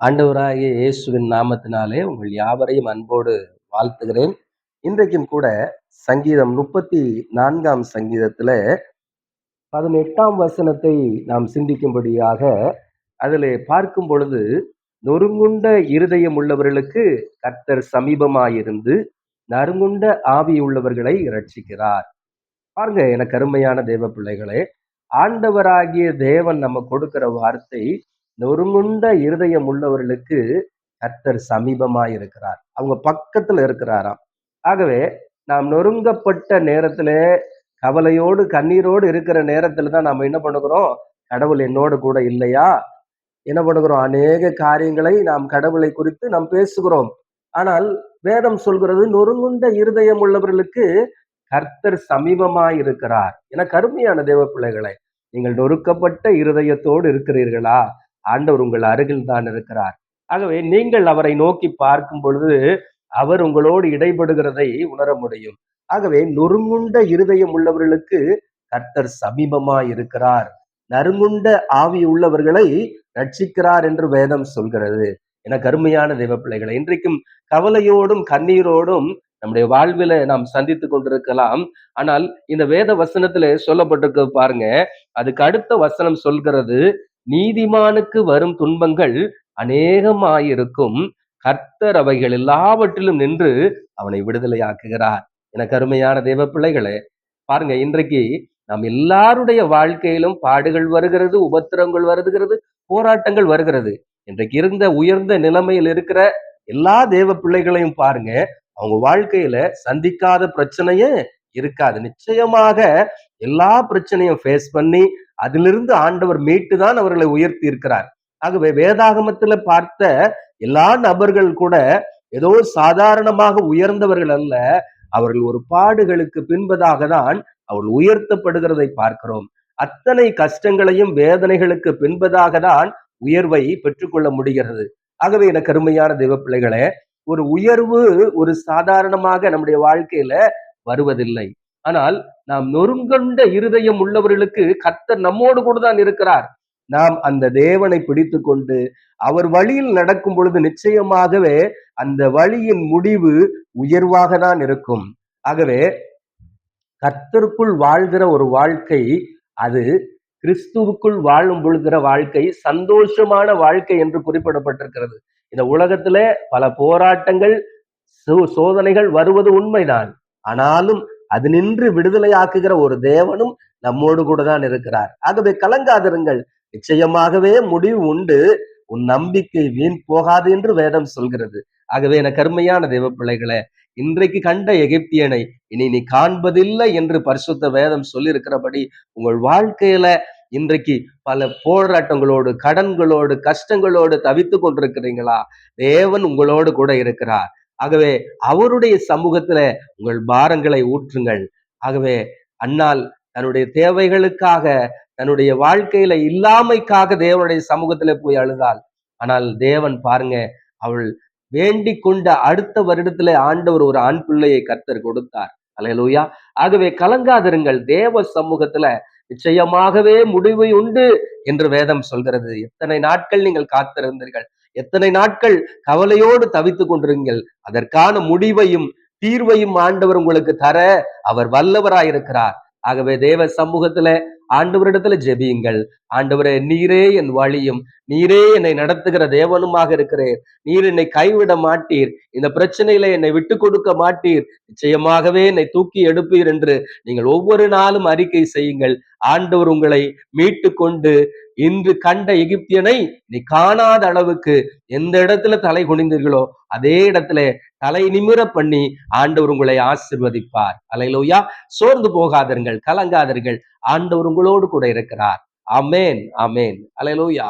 ஆண்டவராகிய இயேசுவின் நாமத்தினாலே உங்கள் யாவரையும் அன்போடு வாழ்த்துகிறேன். இன்றைக்கும் கூட சங்கீதம் முப்பத்தி நான்காம் சங்கீதத்துல பதினெட்டாம் வசனத்தை நாம் சிந்திக்கும்படியாக அதில் பார்க்கும் பொழுது நொறுங்குண்ட இருதயம் உள்ளவர்களுக்கு கர்த்தர் சமீபமாயிருந்து நறுங்குண்ட ஆவி உள்ளவர்களை ரட்சிக்கிறார் பாருங்க எனக்கு அருமையான தேவ பிள்ளைகளே ஆண்டவராகிய தேவன் நம்ம கொடுக்கிற வார்த்தை நொறுங்குண்ட இருதயம் உள்ளவர்களுக்கு கர்த்தர் சமீபமாக இருக்கிறார் அவங்க பக்கத்தில் இருக்கிறாராம். ஆகவே நாம் நொறுங்கப்பட்ட நேரத்தில் கவலையோடு கண்ணீரோடு இருக்கிற நேரத்தில் தான் நாம் என்ன பண்ணுகிறோம்? கடவுள் என்னோடு கூட இல்லையா? என்ன பண்ணுகிறோம்? அநேக காரியங்களை நாம் கடவுளை குறித்து நாம் பேசுகிறோம். ஆனால் வேதம் சொல்கிறது நொறுங்குண்ட இருதயம் உள்ளவர்களுக்கு கர்த்தர் சமீபமாய் இருக்கிறார் என கருமையான தேவ பிள்ளைகளை நீங்கள் நொறுக்கப்பட்ட இருதயத்தோடு இருக்கிறீர்களா? ஆண்டவர் உங்கள் அருகில் தான் இருக்கிறார். ஆகவே நீங்கள் அவரை நோக்கி பார்க்கும் பொழுது அவர் உங்களோடு இடைபடுகிறதை உணர முடியும். ஆகவே நொறுங்குண்ட இருதயம் உள்ளவர்களுக்கு கர்த்தர் சமீபமா இருக்கிறார். நறுங்குண்ட ஆவி உள்ளவர்களை ரட்சிக்கிறார் என்று வேதம் சொல்கிறது. என கருமையான தெய்வ பிள்ளைகளை இன்றைக்கும் கவலையோடும் கண்ணீரோடும் நம்முடைய வாழ்வில நாம் சந்தித்து கொண்டிருக்கலாம். ஆனால் இந்த வேத வசனத்துல சொல்லப்பட்டிருக்கிறது பாருங்க அதுக்கு அடுத்த வசனம் சொல்கிறது நீதிமானுக்கு வரும் துன்பங்கள் அநேகமாயிருக்கும். கர்த்தர் அவைகள் எல்லாவற்றிலும் நின்று அவனை விடுதலையாக்குகிறார். எனக்கு அருமையான தெய்வ பிள்ளைகளே பாருங்க இன்றைக்கு நம் எல்லாருடைய வாழ்க்கையிலும் பாடுகள் வருகிறது உபத்திரங்கள் வருகிறது போராட்டங்கள் வருகிறது. இன்றைக்கு இருந்த உயர்ந்த நிலைமையில் இருக்கிற எல்லா தேவ பிள்ளைகளையும் பாருங்க அவங்க வாழ்க்கையில சந்திக்காத பிரச்சனையே இருக்காது. நிச்சயமாக எல்லா பிரச்சனையும் ஃபேஸ் பண்ணி அதிலிருந்து ஆண்டவர் மீட்டு தான் அவர்களை உயர்த்தி இருக்கிறார் ஆகவே வேதாகமத்துல பார்த்த எல்லா நபர்கள் கூட ஏதோ சாதாரணமாக உயர்ந்தவர்கள் அல்ல அவர்கள் ஒரு பாடுகளுக்கு பின்பதாக தான் அவர்கள் உயர்த்தப்படுகிறதை பார்க்கிறோம். அத்தனை கஷ்டங்களையும் வேதனைகளுக்கு பின்பதாக தான் உயர்வை பெற்றுக்கொள்ள முடிகிறது. ஆகவே எனக்கு அருமையான தெய்வ பிள்ளைகளே ஒரு உயர்வு ஒரு சாதாரணமாக நம்முடைய வாழ்க்கையில வருவதில்லை. ஆனால் நாம் நொறுங்கொண்ட இருதயம் உள்ளவர்களுக்கு கத்தர் நம்மோடு கூட தான் இருக்கிறார். நாம் அந்த தேவனை பிடித்து கொண்டு அவர் வழியில் நடக்கும் பொழுது நிச்சயமாகவே அந்த வழியின் முடிவு உயர்வாக தான் இருக்கும். ஆகவே கர்த்தருக்குள் வாழ்கிற ஒரு வாழ்க்கை அது கிறிஸ்துவுக்குள் வாழும் பொழுகிற வாழ்க்கை சந்தோஷமான வாழ்க்கை என்று குறிப்பிடப்பட்டிருக்கிறது. இந்த உலகத்துல பல போராட்டங்கள் சோதனைகள் வருவது உண்மைதான். ஆனாலும் அது நின்று விடுதலையாக்குகிற ஒரு தேவனும் நம்மோடு கூட தான் இருக்கிறார். ஆகவே கலங்காதிருங்கள். நிச்சயமாகவே முடிவு உண்டு. உன் நம்பிக்கை வீண் போகாது என்று வேதம் சொல்கிறது. ஆகவே என கருமையான தெய்வ பிள்ளைகளை இன்றைக்கு கண்ட எகிப்தியனை இனி நீ காண்பதில்லை என்று பரிசுத்த வேதம் சொல்லியிருக்கிறபடி உங்கள் வாழ்க்கையில இன்றைக்கு பல போராட்டங்களோடு கடன்களோடு கஷ்டங்களோடு தவித்து கொண்டிருக்கிறீங்களா? தேவன் உங்களோடு கூட இருக்கிறார். ஆகவே அவருடைய சமூகத்துல உங்கள் பாரங்களை ஊற்றுங்கள். ஆகவே அன்னால் தன்னுடைய தேவைகளுக்காக தன்னுடைய வாழ்க்கையில இல்லாமைக்காக தேவனுடைய சமூகத்துல போய் அழுதாள் ஆனால் தேவன் பாருங்க அவள் வேண்டி கொண்ட அடுத்த வருடத்துல ஆண்டவர் ஒரு ஆண் பிள்ளையை கர்த்தர் கொடுத்தார். அலையலூயா. ஆகவே கலங்காதிருங்கள் தேவ சமூகத்துல நிச்சயமாகவே முடிவு உண்டு என்று வேதம் சொல்கிறது. எத்தனை நாட்கள் நீங்கள் காத்திருந்தீர்கள்? எத்தனை நாட்கள் கவலையோடு தவித்துக் கொண்டிருங்கள். அதற்கான முடிவையும் தீர்வையும் ஆண்டவர் உங்களுக்கு தர அவர் வல்லவராயிருக்கிறார். ஆகவே தேவ சமூகத்துல ஆண்டவரிடத்துல ஜெபியுங்கள். ஆண்டவரே நீரே என் வழியும் நீரே என்னை நடத்துகிற தேவனுமாக இருக்கிறேன் நீர் என்னை கைவிட மாட்டீர். இந்த பிரச்சனையில என்னை விட்டு கொடுக்க மாட்டீர். நிச்சயமாகவே என்னை தூக்கி எடுப்பீர் என்று நீங்கள் ஒவ்வொரு நாளும் அறிக்கை செய்யுங்கள். ஆண்டவர் உங்களை மீட்டு கொண்டு இன்று கண்ட எகிப்தியனை நீ காணாத அளவுக்கு எந்த இடத்துல தலை குனிந்தீர்களோ அதே இடத்துல தலை நிமிர பண்ணி ஆண்டவர் உங்களை ஆசிர்வதிப்பார். அலையிலோயா. சோர்ந்து போகாதீர்கள் கலங்காதீர்கள். ஆண்டவர் உங்களோடு கூட இருக்கிறார். அமேன் அமேன் அலையிலோயா.